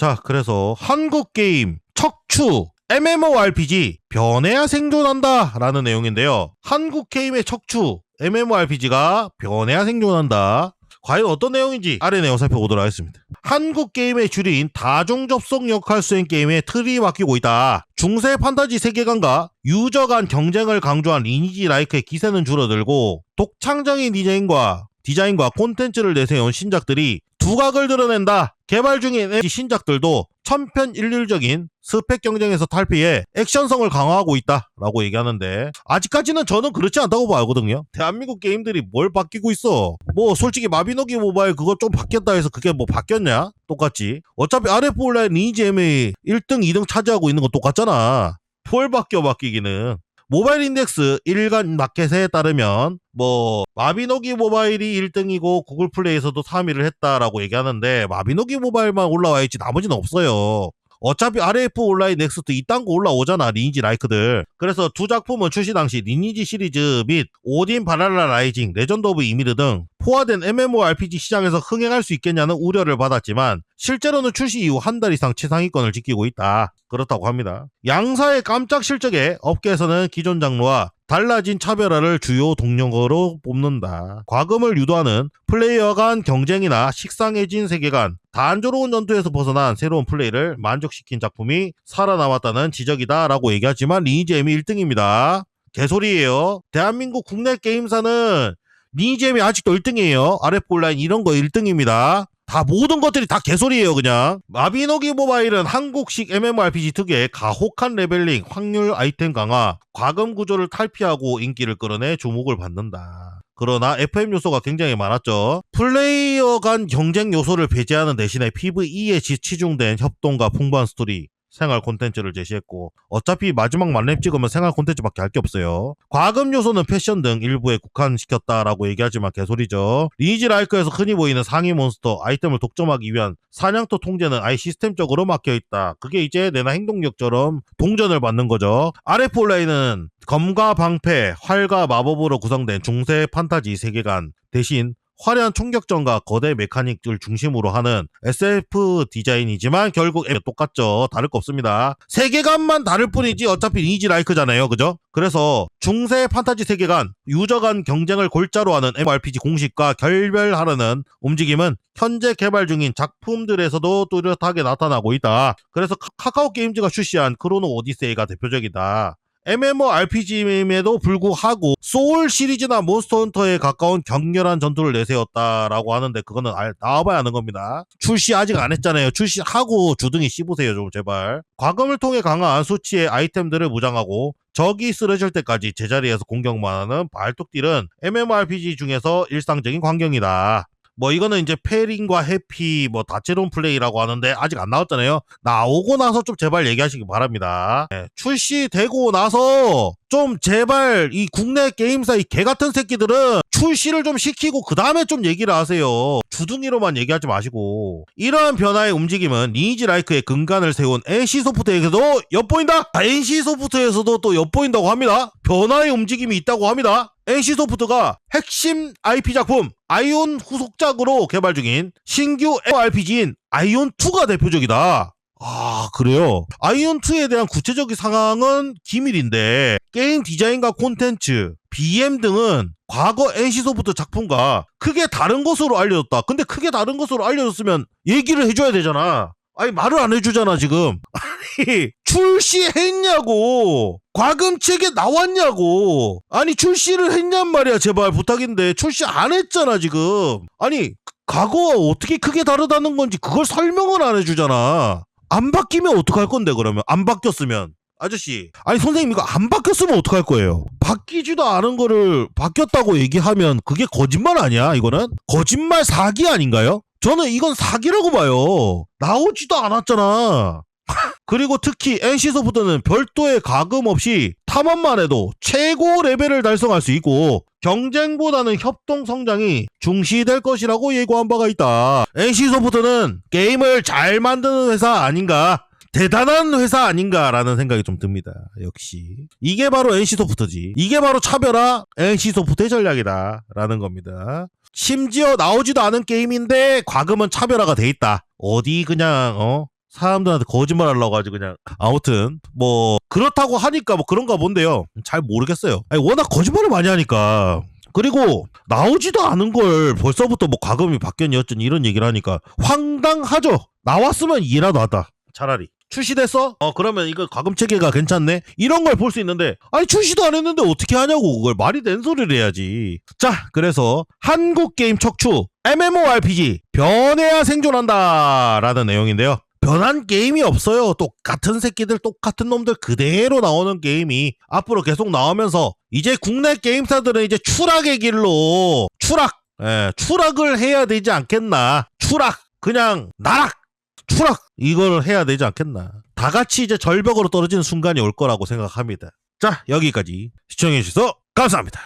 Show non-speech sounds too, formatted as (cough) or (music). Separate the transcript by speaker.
Speaker 1: 자, 그래서 한국 게임 척추 MMORPG 변해야 생존한다 라는 내용인데요. 한국 게임의 척추 MMORPG가 변해야 생존한다. 과연 어떤 내용인지 아래 내용 살펴보도록 하겠습니다. 한국 게임의 주류인 다중 접속 역할 수행 게임의 틀이 바뀌고 있다. 중세 판타지 세계관과 유저 간 경쟁을 강조한 리니지 라이크의 기세는 줄어들고 독창적인 디자인과 디자인과 콘텐츠를 내세운 신작들이 두각을 드러낸다. 개발 중인 신작들도 천편일률적인 스펙 경쟁에서 탈피해 액션성을 강화하고 있다라고 얘기하는데 아직까지는 저는 그렇지 않다고 봐거든요. 대한민국 게임들이 뭘 바뀌고 있어? 뭐 솔직히 마비노기 모바일 그거 좀 바뀌었다 해서 그게 뭐 바뀌었냐? 똑같지. 어차피 RF 온라인 리니지 MA 1등, 2등 차지하고 있는 건 똑같잖아. 뭘 바뀌어 바뀌기는. 모바일 인덱스 일간 마켓에 따르면 뭐 마비노기 모바일이 1등이고 구글 플레이에서도 3위를 했다라고 얘기하는데 마비노기 모바일만 올라와 있지 나머지는 없어요. 어차피 RF 온라인 넥스트 이딴 거 올라오잖아 리니지 라이크들 그래서 두 작품은 출시 당시 리니지 시리즈 및 오딘 바랄라 라이징 레전드 오브 이미르 등 포화된 MMORPG 시장에서 흥행할 수 있겠냐는 우려를 받았지만 실제로는 출시 이후 한 달 이상 최상위권을 지키고 있다 그렇다고 합니다 양사의 깜짝 실적에 업계에서는 기존 장르와 달라진 차별화를 주요 동력으로 뽑는다. 과금을 유도하는 플레이어 간 경쟁이나 식상해진 세계관, 단조로운 전투에서 벗어난 새로운 플레이를 만족시킨 작품이 살아남았다는 지적이다 라고 얘기하지만 리니지엠이 1등입니다. 개소리예요. 대한민국 국내 게임사는 리니지엠이 아직도 1등이에요. RF 온라인 이런 거 1등입니다. 다 모든 것들이 다 개소리예요 그냥 마비노기 모바일은 한국식 MMORPG 특유의 가혹한 레벨링, 확률 아이템 강화, 과금 구조를 탈피하고 인기를 끌어내 주목을 받는다. 그러나 FM 요소가 굉장히 많았죠. 플레이어 간 경쟁 요소를 배제하는 대신에 PVE에 치중된 협동과 풍부한 스토리, 생활 콘텐츠를 제시했고 어차피 마지막 만렙 찍으면 생활 콘텐츠밖에 할 게 없어요. 과금 요소는 패션 등 일부에 국한시켰다라고 얘기하지만 개소리죠. 리니지 라이크에서 흔히 보이는 상위 몬스터 아이템을 독점하기 위한 사냥터 통제는 아예 시스템적으로 막혀있다. 그게 이제 내나 행동력처럼 동전을 받는 거죠. RF 온라인은 검과 방패, 활과 마법으로 구성된 중세 판타지 세계관 대신 화려한 총격전과 거대 메카닉을 중심으로 하는 SF 디자인이지만 결국 똑같죠. 다를 거 없습니다. 세계관만 다를 뿐이지 어차피 리니지 라이크잖아요. 그죠? 그래서 중세 판타지 세계관, 유저 간 경쟁을 골자로 하는 MRPG 공식과 결별하려는 움직임은 현재 개발 중인 작품들에서도 뚜렷하게 나타나고 있다. 그래서 카카오 게임즈가 출시한 크로노 오디세이가 대표적이다. MMORPG임에도 불구하고 소울 시리즈나 몬스터 헌터에 가까운 격렬한 전투를 내세웠다라고 하는데 그거는 알, 나와봐야 하는 겁니다. 출시 아직 안 했잖아요. 출시하고 주둥이 씹으세요 좀 제발. 과금을 통해 강화한 수치의 아이템들을 무장하고 적이 쓰러질 때까지 제자리에서 공격만 하는 발톱딜은 MMORPG 중에서 일상적인 광경이다. 뭐 이거는 이제 페링과 해피 뭐 다채로운 플레이라고 하는데 아직 안 나왔잖아요. 나오고 나서 좀 제발 얘기하시기 바랍니다. 네, 출시되고 나서 좀 제발 이 국내 게임사 이 개 같은 새끼들은 출시를 좀 시키고 그 다음에 좀 얘기를 하세요. 주둥이로만 얘기하지 마시고 이러한 변화의 움직임은 리니지 라이크의 근간을 세운 NC 소프트에게도 엿보인다. NC 소프트에서도 또 엿보인다고 합니다. 변화의 움직임이 있다고 합니다. NC 소프트가 핵심 IP 작품 아이온 후속작으로 개발 중인 신규 RPG인 아이온 2가 대표적이다. 아, 그래요? 아이온2에 대한 구체적인 상황은 기밀인데, 게임 디자인과 콘텐츠, BM 등은 과거 NC소프트 작품과 크게 다른 것으로 알려졌다. 근데 크게 다른 것으로 알려졌으면 얘기를 해줘야 되잖아. 아니, 말을 안 해주잖아, 지금. (laughs) 아니, 출시했냐고! 과금책에 나왔냐고! 아니, 출시를 했냔 말이야, 제발 부탁인데. 출시 안 했잖아, 지금. 아니, 과거와 어떻게 크게 다르다는 건지 그걸 설명을 안 해주잖아. 안 바뀌면 어떡할 건데 그러면 안 바뀌었으면 아저씨 아니 선생님 이거 안 바뀌었으면 어떡할 거예요 바뀌지도 않은 거를 바뀌었다고 얘기하면 그게 거짓말 아니야 이거는 거짓말 사기 아닌가요? 저는 이건 사기라고 봐요 나오지도 않았잖아 그리고 특히 NC소프트는 별도의 가금 없이 탐험만 해도 최고 레벨을 달성할 수 있고 경쟁보다는 협동 성장이 중시될 것이라고 예고한 바가 있다. NC소프트는 게임을 잘 만드는 회사 아닌가? 대단한 회사 아닌가라는 생각이 좀 듭니다. 역시. 이게 바로 NC소프트지. 이게 바로 차별화 NC소프트의 전략이다라는 겁니다. 심지어 나오지도 않은 게임인데 과금은 차별화가 돼 있다. 어디 그냥 어 사람들한테 거짓말 하려고 하지 그냥 아무튼 뭐 그렇다고 하니까 뭐 그런가 본데요 잘 모르겠어요 아니, 워낙 거짓말을 많이 하니까 그리고 나오지도 않은 걸 벌써부터 뭐 과금이 바뀌었니 어쩌니 이런 얘기를 하니까 황당하죠 나왔으면 이해라도 하다 차라리 출시됐어? 어 그러면 이거 과금 체계가 괜찮네 이런 걸 볼 수 있는데 아니 출시도 안 했는데 어떻게 하냐고 그걸 말이 된 소리를 해야지 자 그래서 한국 게임 척추 MMORPG 변해야 생존한다 라는 내용인데요 변한 게임이 없어요. 똑같은 새끼들, 똑같은 놈들 그대로 나오는 게임이 앞으로 계속 나오면서 이제 국내 게임사들은 이제 추락의 길로 추락, 예, 추락을 해야 되지 않겠나. 추락, 그냥 나락, 추락 이걸 해야 되지 않겠나. 다 같이 이제 절벽으로 떨어지는 순간이 올 거라고 생각합니다. 자, 여기까지 시청해주셔서 감사합니다.